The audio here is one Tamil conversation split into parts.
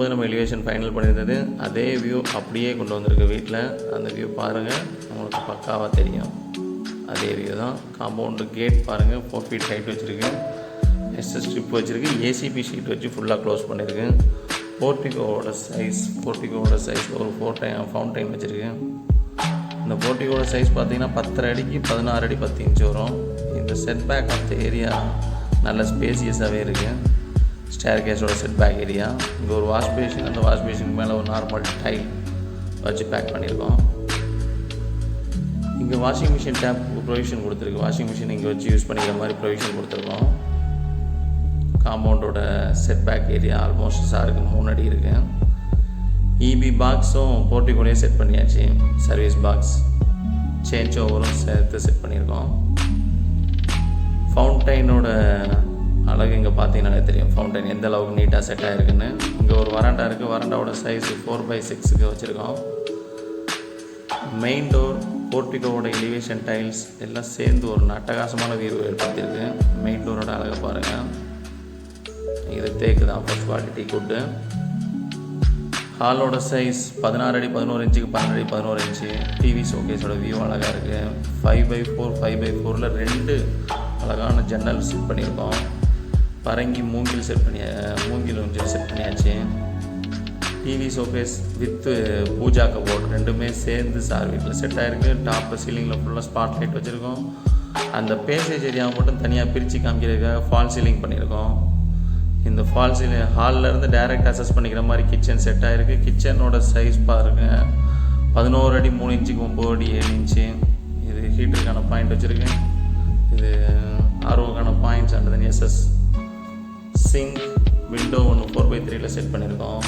போது நம்ம எலிவேஷன் ஃபைனல் பண்ணியிருந்தது அதே வியூ அப்படியே கொண்டு வந்திருக்கு வீட்டில் அந்த வியூ பாருங்கள் உங்களுக்கு பக்காவாக தெரியும். அதே வியூ தான். காம்பவுண்டு கேட் பாருங்கள் ஃபோர் ஃபீட் ஹைட் வச்சுருக்கு. எஸ்எஸ் ஸ்ட்ரிப் வச்சுருக்கு. ஏசிபி ஷீட் வச்சு ஃபுல்லாக க்ளோஸ் பண்ணியிருக்கு போர்ட்டிகோவோட சைஸ் போர்ட்டிகோவோட சைஸ் ஒரு ஃபோர் டைம் ஃபவுண்டைன் வச்சுருக்கு. இந்த போர்ட்டிகோட சைஸ் பார்த்தீங்கன்னா பத்தரை அடிக்கு பதினாறு அடி பத்து இன்ச்சு வரும். இந்த set back of the area நல்ல ஸ்பேசியஸாகவே இருக்குது ஸ்டேர் கேஸோட செட் பேக் ஏரியா இங்கே ஒரு வாஷ் பேஷன் அந்த வாஷ் பேஷனுக்கு மேலே ஒரு நார்மல் டைல் வச்சு பேக் பண்ணியிருக்கோம். இங்கே வாஷிங் மிஷின் டேப் ப்ரொவிஷன் கொடுத்துருக்கு. வாஷிங் மிஷின் இங்கே வச்சு யூஸ் பண்ணிக்கிற மாதிரி ப்ரொவிஷன் கொடுத்துருக்கோம். காம்பவுண்டோட செட் பேக் ஏரியா ஆல்மோஸ்ட் சாருக்கு மூணு அடி இருக்குது இபி பாக்ஸும் போர்ட்டிகோடையே செட் பண்ணியாச்சு. சர்வீஸ் பாக்ஸ் சேஞ்ச் ஓவரும் சேர்த்து செட் பண்ணியிருக்கோம். ஃபவுண்டைனோட அழகு இங்கே பார்த்தீங்கன்னாலே தெரியும். ஃபவுண்டைன் எந்த அளவுக்கு நீட்டாக செட் ஆகிருக்குன்னு இங்கே ஒரு வராண்டா இருக்குது வராண்டாவோட சைஸ் ஃபோர் பை சிக்ஸுக்கு வச்சுருக்கோம். மெயின் டோர் போர்ட்டிகோவோட எலிவேஷன் டைல்ஸ் எல்லாம் சேர்ந்து ஒரு அட்டகாசமான வியூ ஏற்படுத்தியிருக்கு. மெயின் டோரோட அழகை பாருங்கள் இது தேக்கு தான். First quality good. ஹாலோட சைஸ் பதினாறு அடி பதினோரு இன்ச்சுக்கு பன்னெண்டு அடி பதினோரு இன்ச்சு. டிவி ஷோகேஸோட வியூ அழகாக இருக்குது five by four five by ஃபோரில் ரெண்டு அழகான ஜன்னல் செட் பண்ணியிருக்கோம். பரங்கி மூங்கில் செட் பண்ணி மூங்கில் கொஞ்சம் செட் பண்ணியாச்சு. TV sofas with pooja cupboard ரெண்டுமே சேர்ந்து சார் வீட்டில் செட் ஆகிருக்கு டாப்பில் சீலிங்கில் ஃபுல்லாக ஸ்பாட் லைட் வச்சுருக்கோம். அந்த பேசேஜ் ஏரியாவை மட்டும் தனியாக பிரித்து காமிக்கிறதுக்காக ஃபால் சீலிங் பண்ணியிருக்கோம். இந்த ஃபால் சீலிங் ஹாலில் டைரக்ட் அசஸ் பண்ணிக்கிற மாதிரி கிச்சன் செட் ஆகிருக்கு கிச்சனோட சைஸ் பாருங்க. பதினோரு அடி மூணு இன்ச்சுக்கு ஒம்பது அடி ஏழு இன்ச்சு. இது ஹீட்டருக்கான பாயிண்ட் வச்சுருக்கேன் இது ஆர்ஓக்கான points and then SS sink window ஒன்று ஃபோர் பை த்ரீல செட் பண்ணியிருக்கோம்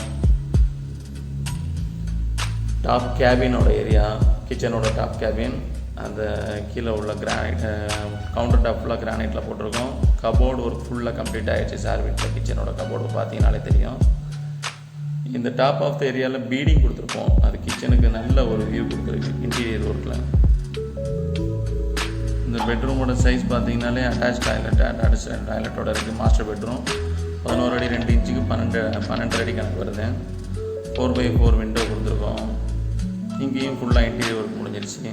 டாப் கேபினோட ஏரியா கிச்சனோட டாப் கேபின் அந்த கீழே உள்ள கிரானைட் கவுண்டர் டாப் ஃபுல்லாக கிரானைட்டில் போட்டிருக்கோம். கபோர்டு ஒரு ஃபுல்லாக கம்ப்ளீட் ஆகிடுச்சு சார் வீட்டில் கிச்சனோட கபோர்டு பார்த்தீங்கனாலே தெரியும். இந்த டாப் ஆஃப் த ஏரியாவில் பீடிங் கொடுத்துருப்போம் அது கிச்சனுக்கு நல்ல ஒரு வியூ கொடுத்துருக்கு இன்டீரியர் ஒர்க்கில் இந்த பெட்ரூமோட சைஸ் பார்த்தீங்கனாலே அட்டாச் டாய்லெட் அட்டாச் டாய்லெட்டோட இருக்குது மாஸ்டர் பெட்ரூம் பதினோரு அடி ரெண்டு இன்ச்சுக்கு பன்னெண்டு பன்னெண்டு அடி கணக்கு வருது. ஃபோர் பை ஃபோர் விண்டோ கொடுத்துருக்கோம். இங்கேயும் ஃபுல்லாக இன்டீரியர் ஒர்க் முடிஞ்சிருச்சு.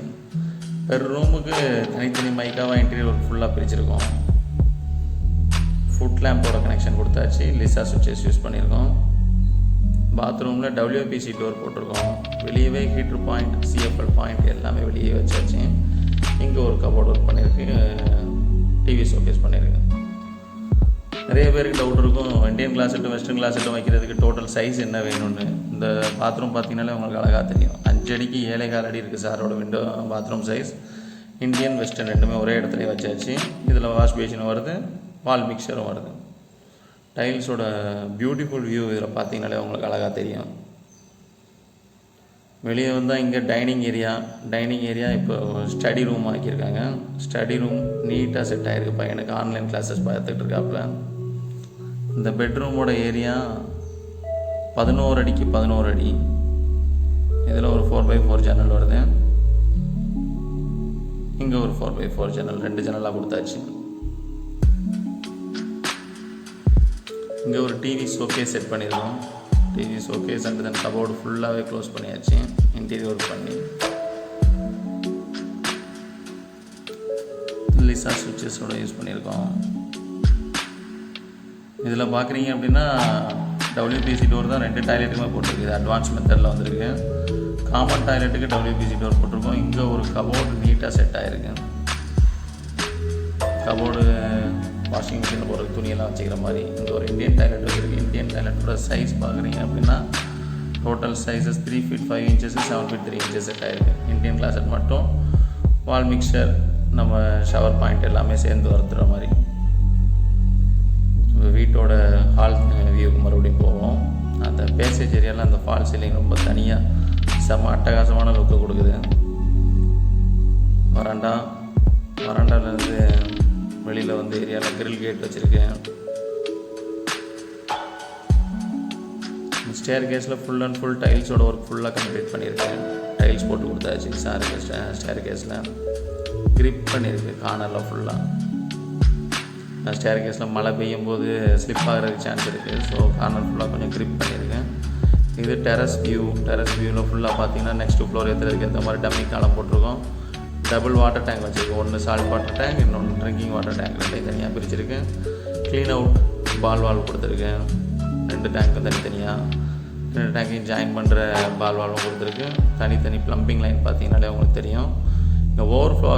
பெர் ரூமுக்கு தனித்தனி மைக்காவாக இன்டீரியர் ஒர்க் ஃபுல்லாக பிரிச்சிருக்கோம். ஃபுட் லேம்போட கனெக்ஷன் கொடுத்தாச்சு. லிசா சுவிட்சஸ் யூஸ் பண்ணியிருக்கோம். பாத்ரூமில் டபிள்யூபிசி டோர் போட்டிருக்கோம். வெளியவே ஹீட்ரு பாயிண்ட் சிஎஃப்எல் பாயிண்ட் எல்லாமே வெளியே வச்சாச்சு. இங்கே ஒரு கபோர்ட் ஒர்க் பண்ணியிருக்கு. டிவி ஷோகேஸ் பண்ணியிருக்கு. நிறைய பேருக்கு டவுட் இருக்கும். இந்தியன் கிளாஸெட்டும் வெஸ்டர்ன் கிளாஸெட்டும் வைக்கிறதுக்கு டோட்டல் சைஸ் என்ன வேணும்னு. இந்த பாத்ரூம் பார்த்தீங்கன்னாலே உங்களுக்கு அழகாக தெரியும். அஞ்சு அடிக்கு ஏழை கால் அடி இருக்குது சாரோட window bathroom size Indian western ரெண்டுமே ஒரே இடத்துல வச்சாச்சு. இதில் வாஷ் பேஷினும் வருது வால் மிக்சரும் வருது. டைல்ஸோட பியூட்டிஃபுல் வியூ இதில் பார்த்தீங்கனாலே உங்களுக்கு அழகாக தெரியும். வெளியே வந்தால் இங்கே டைனிங் ஏரியா டைனிங் ஏரியா இப்போ ஸ்டடி ரூம் ஆக்கியிருக்காங்க. ஸ்டடி ரூம் நீட்டாக செட் ஆகிருக்கு பையனுக்கு. ஆன்லைன் கிளாஸஸ் பார்த்துட்டு இருக்காப்புல. இந்த பெட்ரூமோட ஏரியா பதினோரு அடிக்கு பதினோரு அடி. இதில் ஒரு ஃபோர் பை ஃபோர் ஜன்னல் வருது. இங்கே ஒரு ஃபோர் பை ஃபோர் ஜன்னல் ரெண்டு ஜன்னலாக கொடுத்தாச்சு. இங்கே ஒரு டிவி ஷோகே செட் பண்ணியிருக்கோம் TV showcase and then cupboard ஃபுல்லாகவே க்ளோஸ் பண்ணியாச்சு. இன்டீரியர் ஒர்க் பண்ணி லிசா சுவிட்சஸோட யூஸ் பண்ணியிருக்கோம் இதில் பார்க்குறீங்க அப்படின்னா டபிள்யூபிசி டோர் தான் ரெண்டு டாய்லெட்டுமே போட்டிருக்குது அட்வான்ஸ் மெத்தடில் வந்திருக்கு. காமன் டாய்லெட்டுக்கு டபிள்யூபிசி டோர் போட்டிருக்கோம். இங்கே ஒரு கபோர்டு நீட்டாக செட் ஆகிருக்கு கபோர்டு வாஷிங் மிஷினில் போகிற துணியெல்லாம் வச்சுக்கிற மாதிரி இங்கே ஒரு இந்தியன் டாய்லெட் வச்சுருக்கு. இந்தியன் டாய்லெட்டோட சைஸ் பார்க்குறீங்க அப்படின்னா total sizes three feet five inches seven feet three inches set ஆகிருக்கு இந்தியன் கிளாஸட் மட்டும் வால் மிக்சர் நம்ம ஷவர் பாயிண்ட் எல்லாமே சேர்ந்து வருத்துற மாதிரி. வீட்டோட ஹால் வியூக்கு மறுபடியும் போவோம். அந்த பேசேஜ் ஏரியாவில் அந்த ஃபால் சீலிங் ரொம்ப தனியாக செம்ம அட்டகாசமான லுக்கு கொடுக்குது. வராண்டா வராண்டாலேருந்து வெளியில் வந்து ஏரியாவில் கிரில் கேட் வச்சுருக்கேன் ஸ்டேர் கேஸில் ஃபுல் அண்ட் ஃபுல் டைல்ஸோட ஒர்க் ஃபுல்லாக கம்ப்ளீட் பண்ணியிருக்கேன் டைல்ஸ் போட்டு கொடுத்தாச்சு. சார் ஸ்டேர் கேஸில் கிரிப் பண்ணியிருக்கு கார்னரில் ஃபுல்லாக ஸ்டேர் கேஸில் மழை பெய்யும் போது ஸ்லிப் ஆகிறதுக்கு சான்ஸ் இருக்குது ஸோ கார்னர் ஃபுல்லாக கொஞ்சம் க்ரிப் பண்ணியிருக்கேன். இது டெரஸ் வியூ டெரஸ் வியூவில் ஃபுல்லாக பார்த்தீங்கன்னா நெக்ஸ்ட் ஃப்ளோர் ஏற்றுறதுக்கு ஏற்ற மாதிரி டம்மி காலம் போட்டிருக்கோம்? டபுள் வாட்டர் டேங்க் வச்சுருக்கோம். ஒன்று சால்ட் வாட்டர் டேங்க் இன்னொன்று ட்ரிங்கிங் வாட்டர் டேங்க் ரெண்டையும் தனியாக பிரிச்சிருக்கேன். க்ளீன் அவுட் பால் வால் கொடுத்துருக்கேன். ரெண்டு டேங்க்கும் தனித்தனியாக ரெண்டு டேங்கையும் ஜாயின் பண்ணுற பால் வால்வும் கொடுத்துருக்கு தனித்தனி ப்ளம்பிங் லைன் பார்த்தீங்கனாலே உங்களுக்கு தெரியும். இங்கே ஓவர் ஃப்ளோ